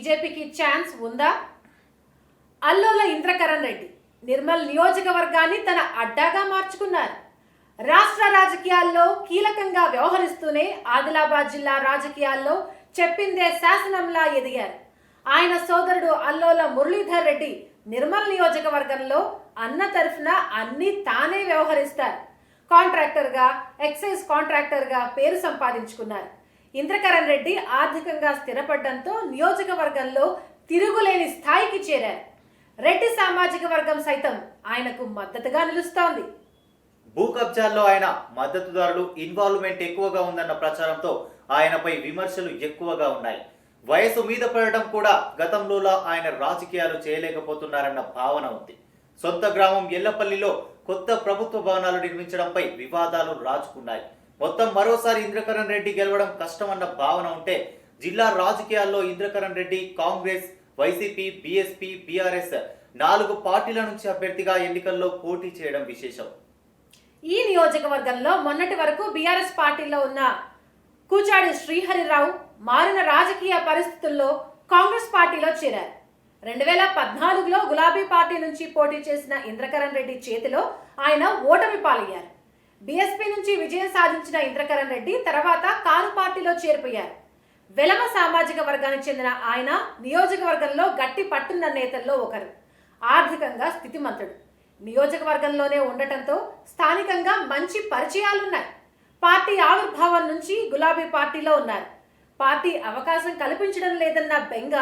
బీజేపీకి ఛాన్స్ ఉందా? అల్లోల ఇంద్రకరణ్ రెడ్డి నిర్మల్ నియోజకవర్గాన్ని తన అడ్డాగా మార్చుకున్నారు. రాష్ట్ర రాజకీయాల్లో కీలకంగా వ్యవహరిస్తూనే ఆదిలాబాద్ జిల్లా రాజకీయాల్లో చెప్పిందే శాసనంలా ఎదిగారు. ఆయన సోదరుడు అల్లోల మురళీధర్ రెడ్డి నిర్మల్ నియోజకవర్గంలో అన్న తరఫున అన్ని తానే వ్యవహరిస్తారు. కాంట్రాక్టర్గా ఎక్సైజ్ కాంట్రాక్టర్గా పేరు సంపాదించుకున్నారు. ఇంద్రకరణ్ రెడ్డి ఆర్థికంగా స్థిరపడడంతో నియోజకవర్గంలో తిరుగులేని స్థాయికి చేరారు. రెడ్డి సామాజిక వర్గం సైతం ఆయనకు మద్దతుగా నిలుస్తోంది. భూ కబ్జాల్లో ఆయన మద్దతుదారులు ఇన్వాల్వ్మెంట్ ఎక్కువగా ఉందన్న ప్రచారంతో ఆయనపై విమర్శలు ఎక్కువగా ఉన్నాయి. వయసు మీద పడటం కూడా గతంలోలా ఆయన రాజకీయాలు చేయలేకపోతున్నారన్న భావన ఉంది. సొంత గ్రామం ఎల్లపల్లిలో కొత్త ప్రభుత్వ భవనాలు నిర్మించడంపై వివాదాలు రాజుకున్నాయి. మొత్తం మరోసారి ఇంద్రకరణ్ రెడ్డి గెలవడం కష్టమన్న భావన ఉంటే జిల్లా రాజకీయాల్లో Indrakaran Reddy Congress YCP BSP BRS నాలుగు పార్టీల నుంచి అభ్యర్థిగా ఎన్నికల్లో పోటీ చేయడం విశేషం. ఈ నియోజకవర్గంలో మొన్నటి వరకు బీఆర్ఎస్ పార్టీలో ఉన్న కూచాడి శ్రీహరిరావు మారిన రాజకీయ పరిస్థితుల్లో కాంగ్రెస్ పార్టీలో చేరారు. రెండు వేల పద్నాలుగులో గులాబీ పార్టీ నుంచి పోటీ చేసిన ఇంద్రకరణ్ రెడ్డి చేతిలో ఆయన ఓటమి పాలయ్యారు. బీఎస్పీ నుంచి విజయం సాధించిన ఇంద్రకరణ్ రెడ్డి తర్వాత కారు పార్టీలో చేరిపోయారు. వెలమ సామాజిక వర్గానికి చెందిన ఆయన నియోజకవర్గంలో గట్టి పట్టున్న నేతల్లో ఒకరు. ఆర్థికంగా స్థితిమంతుడు. నియోజకవర్గంలోనే ఉండటంతో స్థానికంగా మంచి పరిచయాలున్నాయి. పార్టీ ఆవిర్భావం నుంచి గులాబీ పార్టీలో ఉన్నారు. పార్టీ అవకాశం కల్పించడం లేదన్న బెంగ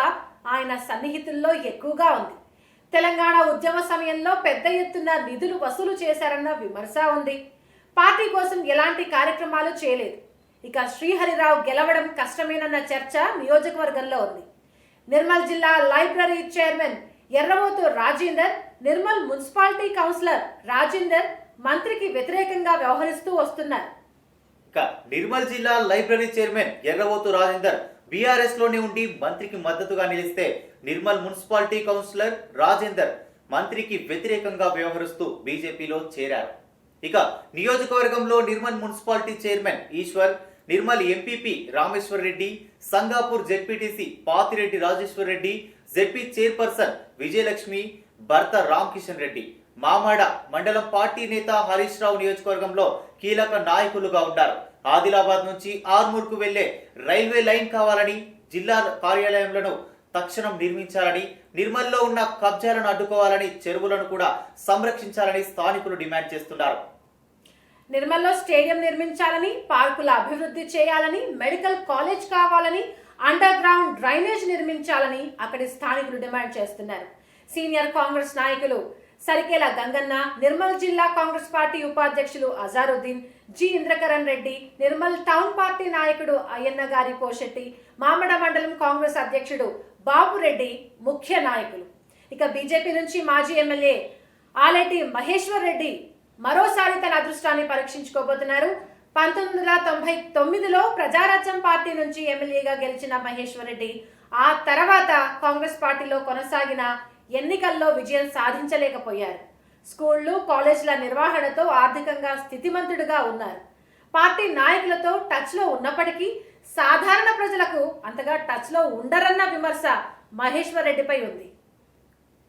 ఆయన సన్నిహితుల్లో ఎక్కువగా ఉంది. తెలంగాణ ఉద్యమ సమయంలో పెద్ద ఎత్తున నిధులు వసూలు చేశారన్న విమర్శ ఉంది. పార్టీ కోసం ఎలాంటి కార్యక్రమాలు చేయలేదు. ఇక శ్రీహరిరావు గెలవడం కష్టమేనన్న చర్చ నియోజకవర్గంలో ఉంది. నిర్మల్ జిల్లా library chairman Erramothu Rajender Nirmal municipality councillor Rajender మంత్రికి వ్యతిరేకంగా వ్యవహరిస్తూ వస్తున్నారు. ఇక నిర్మల్ జిల్లా లైబ్రరీ చైర్మన్ ఎర్రవోతు రాజేందర్ బీఆర్ఎస్లోనే ఉండి మంత్రికి మద్దతుగా నిలిస్తే నిర్మల్ మున్సిపాలిటీ కౌన్సిలర్ రాజేందర్ మంత్రికి వ్యతిరేకంగా వ్యవహరిస్తూ బీజేపీలో చేరారు. ఇక నియోజకవర్గంలో Nirmal municipality chairman Eshwar Nirmal MPP Rameshwar Reddy Sangapur ZPTC Pathireddy Rajeshwar Reddy ZP chairperson Vijayalakshmi భర్త రామ్ కిషన్ రెడ్డి. మామాడ మండలం పార్టీ నేత హరీష్ రావు నియోజకవర్గంలో కీలక నాయకులుగా ఉన్నారు. ఆదిలాబాద్ నుంచి ఆర్మూర్కు వెళ్ళే రైల్వే లైన్ కావాలని జిల్లా కార్యాలయంలో తక్షణం నిర్మించాలని నిర్మల్లో ఉన్న కబ్జాలను అడ్డుకోవాలని చెరువులను కూడా సంరక్షించాలని స్థానికులు డిమాండ్ చేస్తున్నారు. నిర్మల్లో స్టేడియం నిర్మించాలని పార్కుల అభివృద్ధి చేయాలని మెడికల్ కాలేజ్ కావాలని అండర్ గ్రౌండ్ డ్రైనేజ్ నిర్మించాలని అక్కడి స్థానికులు డిమాండ్ చేస్తున్నారు. సీనియర్ కాంగ్రెస్ నాయకులు సరికేల గంగన్న నిర్మల్ జిల్లా కాంగ్రెస్ పార్టీ ఉపాధ్యక్షులు Azharuddin G Indrakaran Reddy Nirmal town party నాయకుడు అయ్యన్న గారి పోషెట్టి మామడ మండలం కాంగ్రెస్ అధ్యక్షుడు బాబురెడ్డి ముఖ్య నాయకులు. ఇక బీజేపీ నుంచి మాజీ ఎమ్మెల్యే ఆలేటి మహేశ్వర్ రెడ్డి మరోసారి తన అదృష్టాన్ని పరీక్షించుకోబోతున్నారు. పంతొమ్మిది వందల తొంభై తొమ్మిదిలో ప్రజారాజ్యం పార్టీ నుంచి ఎమ్మెల్యేగా గెలిచిన మహేశ్వర్ రెడ్డి ఆ తర్వాత కాంగ్రెస్ పార్టీలో కొనసాగిన ఎన్నికల్లో విజయం సాధించలేకపోయారు. స్కూళ్ళు కాలేజీల నిర్వహణతో ఆర్థికంగా స్థితిమంతుడుగా ఉన్నారు. పార్టీ నాయకులతో టచ్లో ఉన్నప్పటికీ సాధారణ ప్రజలకు అంతగా టచ్లో ఉండరన్న విమర్శ మహేశ్వర్ రెడ్డిపై ఉంది.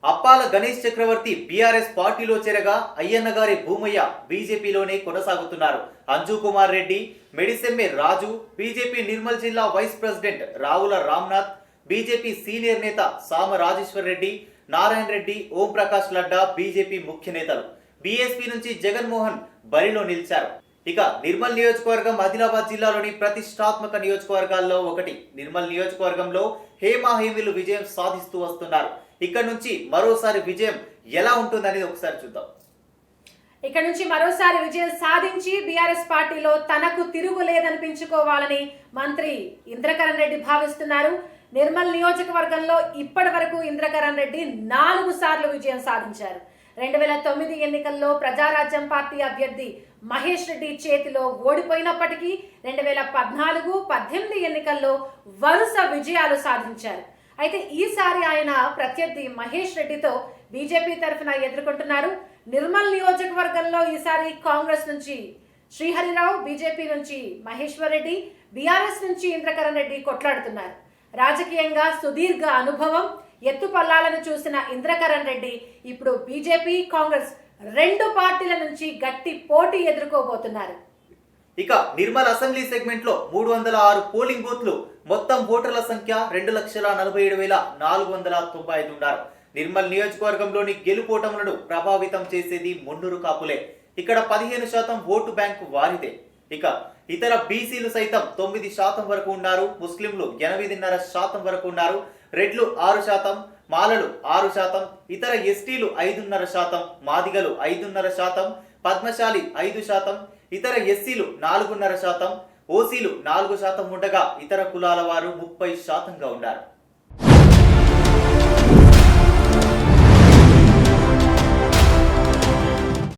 అప్పాల గణేష్ చక్రవర్తి బీఆర్ఎస్ పార్టీలో చేరగా అయ్యన్న గారి భూమయ్య బీజేపీలోనే కొనసాగుతున్నారు. అంజు కుమార్ రెడ్డి మెడిసెమ్మె రాజు బీజేపీ నిర్మల్ జిల్లా vice president Ravula Ramnath BJP senior నేత సామ రాజేశ్వర్ రెడ్డి నారాయణ రెడ్డి ఓం ప్రకాష్ లడ్డా బీజేపీ ముఖ్య నేతలు. బీఎస్పీ నుంచి జగన్మోహన్ బరిలో నిలిచారు. ఇక నిర్మల్ నియోజకవర్గం ఆదిలాబాద్ జిల్లాలోని ప్రతిష్టాత్మక నియోజకవర్గాల్లో ఒకటి. నిర్మల్ నియోజకవర్గంలో హేమాహేమిలు విజయం సాధిస్తూ వస్తున్నారు. ఇక్కడ నుంచి మరోసారి విజయం ఎలా ఉంటుందనేది ఒకసారి చూద్దాం. ఇక్కడ నుంచి మరోసారి విజయం సాధించి బీఆర్ఎస్ పార్టీలో తనకు తిరుగులేదనిపించుకోవాలని మంత్రి ఇంద్రకరణ్ రెడ్డి భావిస్తున్నారు. నిర్మల్ నియోజకవర్గంలో ఇప్పటి వరకు ఇంద్రకరణ్ రెడ్డి నాలుగు సార్లు విజయం సాధించారు. రెండు వేల తొమ్మిది ఎన్నికల్లో ప్రజారాజ్యం పార్టీ అభ్యర్థి మహేష్ రెడ్డి చేతిలో ఓడిపోయినప్పటికీ రెండు వేల పద్నాలుగు పద్దెనిమిది ఎన్నికల్లో వరుస విజయాలు సాధించారు. అయితే ఈసారి ఆయన ప్రత్యర్థి మహేష్ రెడ్డితో బీజేపీ తరఫున ఎదుర్కొంటున్నారు. నిర్మల్ నియోజకవర్గంలో ఈసారి కాంగ్రెస్ నుంచి శ్రీహరిరావు బీజేపీ నుంచి మహేశ్వర్ రెడ్డి బీఆర్ఎస్ నుంచి ఇంద్రకరణ్ రెడ్డి కొట్లాడుతున్నారు. రాజకీయంగా సుదీర్ఘ అనుభవం ఎత్తుపల్లాలను చూసిన ఇంద్రకరణ్ రెడ్డి ఇప్పుడు బీజేపీ కాంగ్రెస్ రెండు పార్టీల నుంచి గట్టి పోటీ ఎదుర్కోబోతున్నారు. ఇక నిర్మల్ అసెంబ్లీ సెగ్మెంట్లో మూడు వందల ఆరు పోలింగ్ బూత్లు మొత్తం ఓటర్ల సంఖ్య రెండు లక్షల నలభై ఏడు వేల నాలుగు వందల తొంభై ఐదు ఉన్నారు. నిర్మల్ నియోజకవర్గంలోని గెలుపోటములను ప్రభావితం చేసేది మొండూరు కాపులే. ఇక్కడ పదిహేను శాతం ఓటు బ్యాంకు వారిదే. ఇక ఇతర బీసీలు సైతం తొమ్మిది శాతం వరకు ఉన్నారు ముస్లింలు ఎనిమిదిన్నర శాతం వరకు ఉన్నారు రెడ్లు ఆరు శాతం మాలలు ఆరు శాతం ఇతర ఎస్టీలు ఐదున్నర శాతం మాదిగలు ఐదున్నర శాతం పద్మశాలి ఐదు శాతం ఇతర ఎస్సీలు నాలుగున్నర శాతం ఓసీలు నాలుగు శాతం ఉండగా ఇతర కులాల వారు ముప్పై శాతంగా ఉన్నారు.